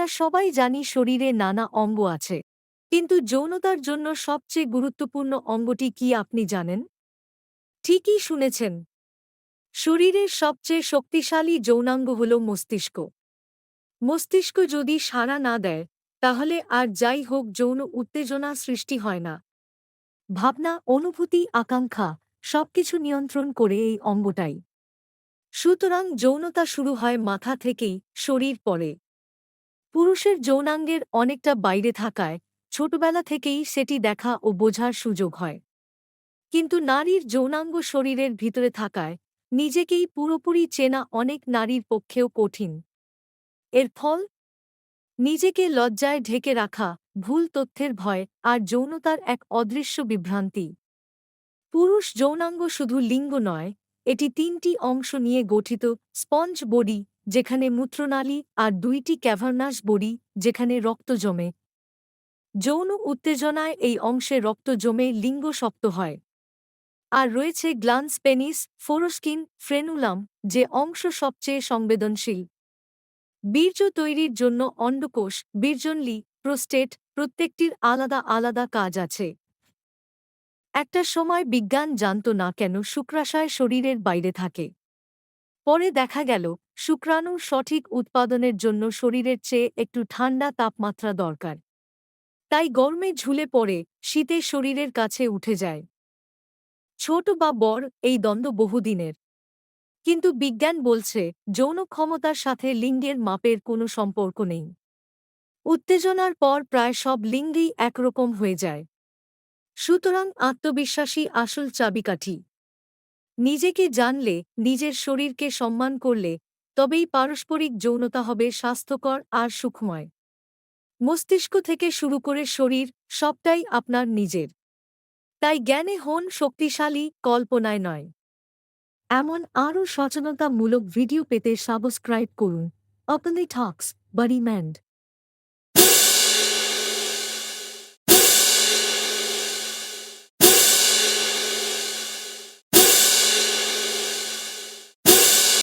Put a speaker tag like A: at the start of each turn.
A: আমরা সবাই জানি শরীরে নানা অঙ্গ আছে। কিন্তু যৌনতার জন্য সবচেয়ে গুরুত্বপূর্ণ অঙ্গটি কি আপনি জানেন? ঠিকই শুনেছেন। শরীরের সবচেয়ে শক্তিশালী যৌনাঙ্গ হল মস্তিষ্ক। মস্তিষ্ক যদি সাড়া না দেয়, তাহলে আর যাই হোক যৌন উত্তেজনা সৃষ্টি হয় না। ভাবনা, অনুভূতি, আকাঙ্ক্ষা সবকিছু নিয়ন্ত্রণ করে এই অঙ্গটাই। সুতরাং যৌনতা শুরু হয় মাথা থেকেই শরীর পরে। পুরুষের যৌনাঙ্গের অনেকটা বাইরে থাকায় ছোটবেলা থেকেই সেটি দেখা ও বোঝার সুযোগ হয়। কিন্তু নারীর যৌনাঙ্গ শরীরের ভিতরে থাকায় নিজেকেই পুরোপুরি চেনা অনেক নারীর পক্ষেও কঠিন। এর ফল? নিজেকে লজ্জায় ঢেকে রাখা, ভুল তথ্যের ভয় আর যৌনতার এক অদৃশ্য বিভ্রান্তি। পুরুষ যৌনাঙ্গ শুধু লিঙ্গ নয়, এটি তিনটি অংশ নিয়ে গঠিত স্পঞ্জ বডি যেখানে মূত্রনালী আর দুইটি ক্যাভার্নাস বডি যেখানে রক্ত জমে। যৌন উত্তেজনায় এই অংশে রক্ত জমে লিঙ্গ শক্ত হয়। আর রয়েছে গ্লান্স পেনিস, ফোরোস্কিন, ফ্রেনুলাম, যে অংশ সবচেয়ে সংবেদনশীল। বীর্য তৈরির জন্য অন্ডকোষ বীর্জনলি প্রোস্টেট প্রত্যেকটির আলাদা আলাদা কাজ আছে। একটা সময় বিজ্ঞান জানত না কেন শুক্রাশয় শরীরের বাইরে থাকে। পরে দেখা গেল শুক্রাণু সঠিক উৎপাদনের জন্য শরীরের চেয়ে একটু ঠান্ডা তাপমাত্রা দরকার। তাই গরমে ঝুলে পড়ে শীতে শরীরের কাছে উঠে যায়। ছোট বা বড় এই দ্বন্দ্ব বহুদিনের। কিন্তু বিজ্ঞান বলছে যৌন ক্ষমতার সাথে লিঙ্গের মাপের কোনো সম্পর্ক নেই। উত্তেজনার পর প্রায় সব লিঙ্গেই একরকম হয়ে যায়। সুতরাং আত্মবিশ্বাসী আসল চাবিকাঠি। নিজেকে জানলে, নিজের শরীরকে সম্মান করলে তবেই পারস্পরিক যৌনতা হবে স্বাস্থ্যকর আর সুখময়। মস্তিষ্ক থেকে শুরু করে শরীর, সবটাই আপনার নিজের। তাই জ্ঞানে হন শক্তিশালী, কল্পনায় নয়। এমন আরও সচেতনতামূলক ভিডিও পেতে সাবস্ক্রাইব করুন। অপনি টক্স বাড়ি ম্যান্ড